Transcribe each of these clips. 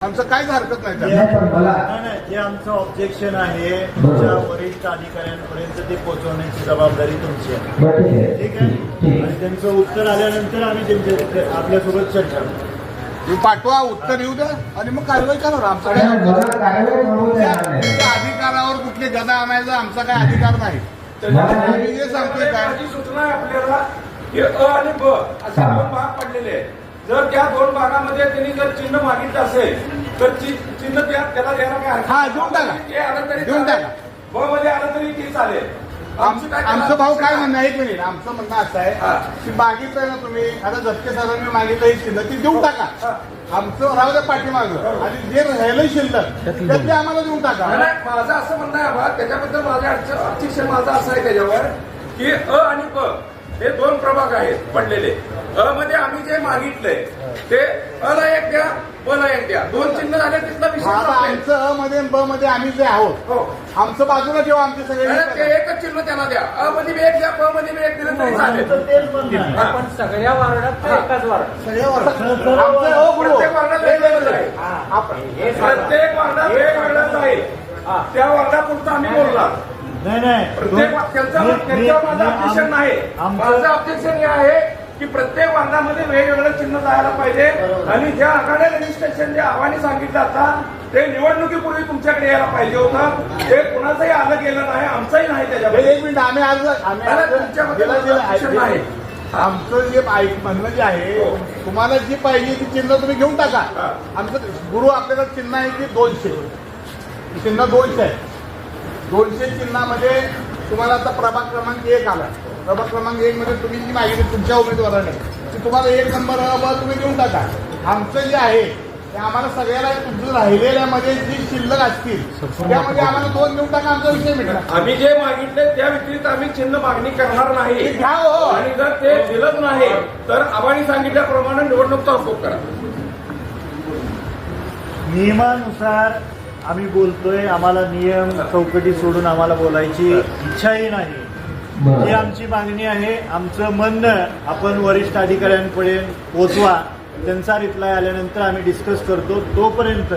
आमचं काहीच हरकत नाही त्याला. नाही, पण मला नाही, नाही, जे आमचं ऑब्जेक्शन आहे तुमच्या वरिष्ठ अधिकाऱ्यांपर्यंत ते पोहोचवण्याची जबाबदारी तुमची आहे. ठीक आहे. आहे? आणि त्यांचं उत्तर आल्यानंतर आम्ही त्यांच्या आपल्यासोबत चर्चा करू. पाठवा उत्तर येऊ द्या. आणि मग कारवाई करा. आमचा नाही, काय मला कारवाई थांबवू त्या देणार नाही. त्या अधिकारावर कुठले गदा आणायचा आमचा काय अधिकार नाही. जे सांगतोय काय सूचना आहे आपल्याला. की अ आणि ब असे हा. पडलेले आहेत. जर त्या दोन भागामध्ये त्यांनी जर चिन्ह मागितलं असेल तर चिन्ह त्या त्याला द्यायला काय हा. देऊन टाका. ते आलं तरी देऊन. टाका. ब मध्ये आलं तरी ते चालेल आम- आमचं काय आमचं भाऊ काय म्हणणं आहे एक मिनिट आमचं म्हणणं असं हा. आहे की मागितलंय ना तुम्ही आता झटके सरांनी मागितलं ही शिल्लक ती देऊन टाका हा. आमचं राहू द्या पाठीमागं आणि जे राहिलं शिल्लक तर ते आम्हाला देऊन टाका माझं असं म्हणणं आहे बा त्याच्याबद्दल माझं अडच- अतिशय माझं असं आहे त्याच्यावर की अ आणि ब हे दोन प्रभाग आहेत पडलेले अ मध्ये आम्ही जे मागितलंय ते अ ला एक द्या ब ला एक द्या. दोन चिन्ह झाले तिथला विषय आता संपलाय. आमचं अ मध्ये आणि ब मध्ये आम्ही जे आहोत हो. आमचं बाजूला ठेवा आमचे नाही, ते सगळे एकच चिन्ह त्यांना द्या. अ मध्ये बी एक द्या ब मध्ये बी एक दिलं तरी चालेल. आमचं तेच म्हणणं आहे. हा. पण सगळ्या वार्डात ते एकाच वार्ड सगळ्यावर आमचं अ गुरु प्रत्येक वार्डात वेगवेगळं आहे. आपण. प्रत्येक वार्डात वेगवेगळंच आहे. त्या वार्डापुरतं आम्ही बोलणार. नाही नाही. प्रत्येक त्यांचं मी- त्यांच्यावर माझं मी- ऑब्जेक्शन नाही. आमचं- माझं ऑब्जेक्शन हे आहे की प्रत्येक वार्डामध्ये वेगवेगळं चिन्ह जायला पाहिजे. आणि ज्या आघाड्या रजिस्ट्रेशन जे आव्हाने सांगितलं आता ते निवडणुकीपूर्वी तुमच्याकडे यायला पाहिजे होतं. ते कुणाचंही आलं गेलं नाही आमचंही नाही हे त्याच्यामध्ये. एक मिनिट आम्ही आज आम्ही आज तुमच्याबद्दल गेला- आहे. आमचं जे ऐक म्हणणं जे आहे तुम्हाला जी पाहिजे ती चिन्ह तुम्ही घेऊन टाका. हा. आमचं गुरु आपल्याकडे चिन्ह आहे की दोनशे. चिन्ह दोनशे आहे. दोनशे चिन्हामध्ये तुम्हाला आता प्रभाग क्रमांक एक आला. प्रभाग क्रमांक एक मध्ये तुम्ही जी मागितली तुमच्या उमेदवाराने ती तुम्हाला एक नंबर तुम्ही देऊन टाका. आमचं जे आहे ते आम्हाला सगळ्याला तुमचं राहिलेल्यामध्ये जी शिल्लक असतील त्यामध्ये आम्हाला दोन देऊन टाका आमचा विषय मिटला. आम्ही जे मागितले त्या व्यतिरिक्त आम्ही चिन्ह मागणी करणार नाही. घ्या हो. आणि जर ते दिलंच नाही तर आव्हाने सांगितल्याप्रमाणे निवडणूक तहकूब करा. नियमानुसार आम्ही बोलतोय आम्हाला नियम चौकटी सोडून आम्हाला बोलायची इच्छाही नाही. जी बरं आमची मागणी आहे. आमचं म्हणणं आपण वरिष्ठ अधिकाऱ्यांपर्यंत पोहोचवा त्यांचा रिप्लाय आल्यानंतर आम्ही डिस्कस करतो. तोपर्यंत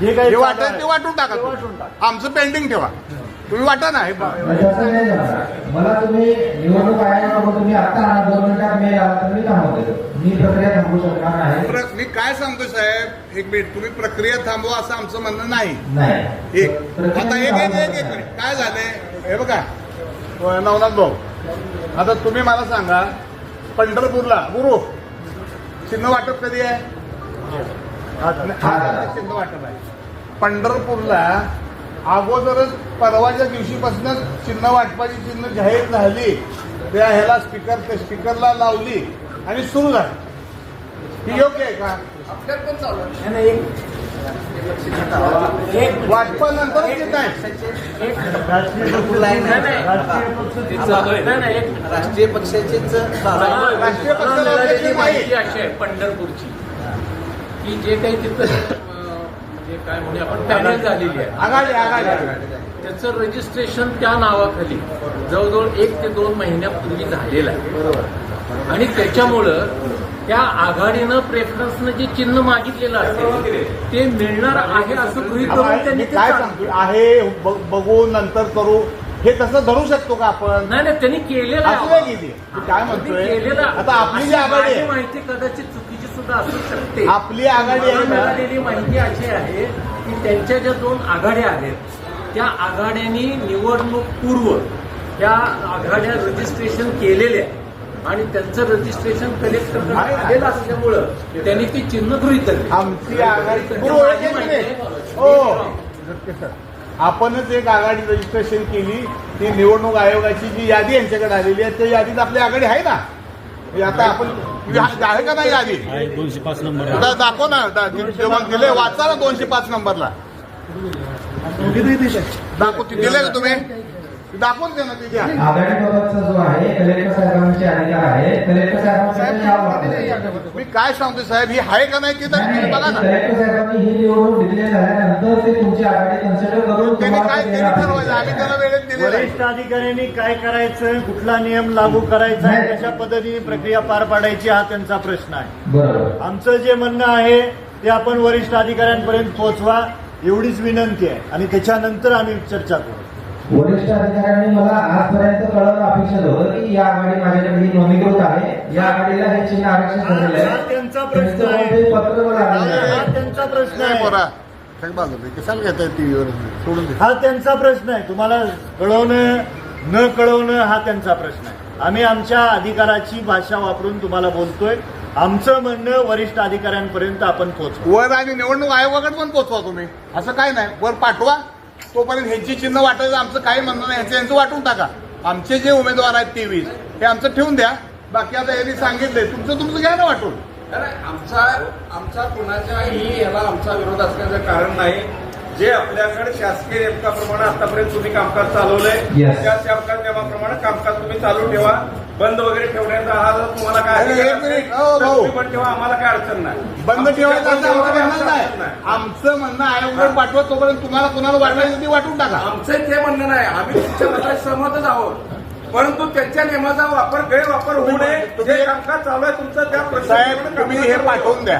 जे काही जे आहे, ते वाटून टाका ते तुम्ही. वाटून टाका. आमचं पेंडिंग ठेवा. तुम्ही वाटा ना हे नाही. मला तुम्ही निवडणूक आयोगाकडून तुम्ही आता आणा दोन मिनिटात मी थांबवतो. मी प्रक्रिया थांबवू शकणार नाही. प्र- मी काय सांगतो साहेब? एक मिनिट. तुम्ही प्रक्रिया थांबवा असं आमचं म्हणणं नाही. नाही. एक आता एक एक एक एक मिनिट. काय झालंय? हे बघा. नवनाथ भाऊ. आता तुम्ही मला सांगा पंढरपूरला गुरु चिन्ह वाटप कधी आहे? चिन्ह वाटप आहे. पंढरपूरला अगोदरच परवाच्या दिवशीपासूनच चिन्ह वाटपाची चिन्ह जाहीर झाली. त्या ह्याला स्पीकर त्या स्पीकरला लावली आणि सुरू झाली. ही योग्य आहे का? पण चालू एक- येत आहे राष्ट्रीय पक्ष राष्ट्रीय पक्ष नाही, नाही, एक राष्ट्रीय पक्षाचीच राष्ट्रीय अध्यक्ष माहिती. अशी आहे. पंढरपूरची की जे काही तिथं म्हणजे काय म्हणूया आपण पॅनल झालेली आहे. आघाडी आघाडी. आघाडी त्याचं रजिस्ट्रेशन त्या नावाखाली जवळजवळ एक ते दोन महिन्यापूर्वी झालेलं आहे. आणि त्याच्यामुळं त्या आघाडीनं प्रेफरन्सनं जे चिन्ह मागितलेलं असेल ते मिळणार आहे असं गृहीत धरून त्यांनी काय सांगतो. आहे बघू नंतर करू. हे तसं धरू शकतो का आपण? नाही नाही त्यांनी केलेलं काय म्हणतोय? केलेलं आता आपली जी आघाडी माहिती कदाचित चुकीची सुद्धा असू शकते. आपली आघाडी मिळालेली माहिती अशी आहे की त्यांच्या ज्या दोन आघाड्या आहेत त्या आघाड्यांनी निवडणूक पूर्व त्या आघाड्या रजिस्ट्रेशन केलेल्या आहे. आणि त्यांचं रजिस्ट्रेशन कलेक्टरकडे आलेलं असल्यामुळं त्यांनी ती चिन्ह गृहीत धरली. आमची आघाडी. हो सर. आपणच एक आघाडी रजिस्ट्रेशन केली. ती निवडणूक आयोगाची जी यादी यांच्याकडे आलेली आहे त्या यादीत आपली आघाडी आहे ना? हे आता आपण आहे का नाही यादी? दोनशे पाच नंबर दाखव ना दिले वाचा ना दोनशे पाच नंबरला. दाखव ती दिले का तुम्ही? दाखवून दे ना ती जो आहे कलेक्टर साहेबांचे आहे. कलेक्टर. मी काय सांगतो साहेब ही आहे का नाही ती तर बघा नाही, ना. कलेक्टर साहेबांनी ही निवडणूक डिक्लेअर झाल्यानंतर ते तुमची आघाडी कन्सिडर करून त्यांनी तुम्हाला काय ते त्यांनी देणार ठरवायचं? आम्ही आहे. त्याला वेळेत दिलेलं आहे. वरिष्ठ अधिकाऱ्यांनी काय करायचं कुठला नियम लागू करायचा आहे. कशा पद्धतीने प्रक्रिया पार पाडायची हा त्यांचा प्रश्न आहे. बरोबर. आमचं जे म्हणणं आहे ते आपण वरिष्ठ अधिकाऱ्यांपर्यंत पोहोचवा एवढीच विनंती आहे. आणि त्याच्यानंतर आम्ही चर्चा करू. वरिष्ठ अधिकाऱ्यांनी मला आजपर्यंत कळवणं अपेक्षित होतं की या आघाडी माझ्याकडे ही नोंदणीकृत आहे या आघाडीला हे चिन्ह आरक्षण झालेलं हा आहे त्यांचा प्रश्न त्यांचं आहे. कोणतंही पत्र मला आलेलं हा. त्यांचा प्रश्न नाही आहे पोरा काही बाजू कशाला घेताय टीव्हीवर? सोडून दे हा त्यांचा प्रश्न आहे. तुम्हाला कळवणं न कळवणं हा त्यांचा प्रश्न आहे. आम्ही आमच्या अधिकाराची भाषा वापरून तुम्हाला बोलतोय. आमचं म्हणणं वरिष्ठ अधिकाऱ्यांपर्यंत आपण पोहोचू वर आणि निवडणूक आयोगाकडे पण पोचवा तुम्ही. असं काय नाही. वर पाठवा. तोपर्यंत ह्यांची चिन्ह वाटायचं आमचं काही म्हणणं नाही. ह्यांचं यांचं वाटून टाका. आमचे जे उमेदवार आहेत तेवीस हे आमचं ठेवून द्या. बाकी आता यांनी सांगितलंय. तुमचं तुमचं घ्या ना वाटून. नाही, आमचा आमचा कुणाच्याही याला आमचा विरोध असण्याचं कारण नाही. जे आपल्याकडे शासकीय नियमकाप्रमाणे आतापर्यंत तुम्ही कामकाज चालवलंय. त्या कामकाज नियमाप्रमाणे कामकाज तुम्ही चालू ठेवा. बंद वगैरे ठेवण्याचा हा जर तुम्हाला काय. असेल, हो, पण ठेवा आम्हाला काय अडचण नाही. बंद ठेवायचं आमचं म्हणणं ठेवायचं नाही. आमचं म्हणणं आयोगाकडे पाठवा तोपर्यंत तुम्हाला कुणाला ते वाटून टाका. आमचं ते म्हणणं नाही आम्ही तुमच्या मताशी सहमतच आहोत. परंतु त्यांच्या नियमाचा वापर गैरवापर होऊ नये. तुम्ही- जे कामकाज चालू आहे तुमचं त्या साहेब तुम्ही हे पाठवून द्या.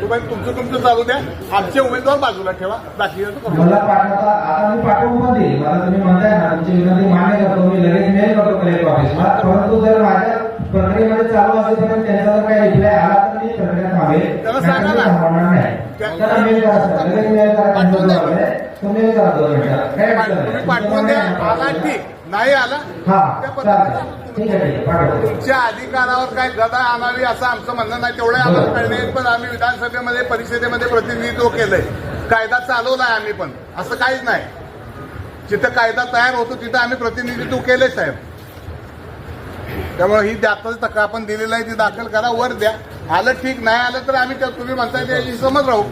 तुम्ही तुमचं तुमचं चालू द्या. आमचे उमेदवार बाजूला ठेवा. बाकी करू. मला पाठवता आता मी पाठवून पण देईल मला तुम्ही म्हणताय ना तुमची विनंती मान्य करतो. मी लगेच मेल करतो कलेक्टर ऑफिसला परंतु जर माझ्या प्रक्रियेमध्ये चालू असेपर्यंत त्यांचा जर काही रिप्लाय आला तर मी प्रक्रिया थांबेल. त्याला सांगा ना. नाही. त्याला मेल करा लगेच मेल करा. तुम्ही पाठवून द्या. आला ठीक. नाही आला? हा तुमच्या अधिकारावर काय गदा आणावी असं आमचं म्हणणं नाही. तेवढे आम्हाला कळणे पण आम्ही विधानसभेमध्ये परिषदेमध्ये प्रतिनिधित्व केलंय. कायदा चालवलाय आम्ही पण. असं काहीच नाही. जिथं कायदा तयार होतो तिथं आम्ही प्रतिनिधित्व केले साहेब. त्यामुळे ही दाखल तक्रार आपण दिलेलं आहे ती दाखल करा वर द्या. आलं ठीक नाही आलं तर आम्ही तुम्ही म्हणताय त्याची समज राहू.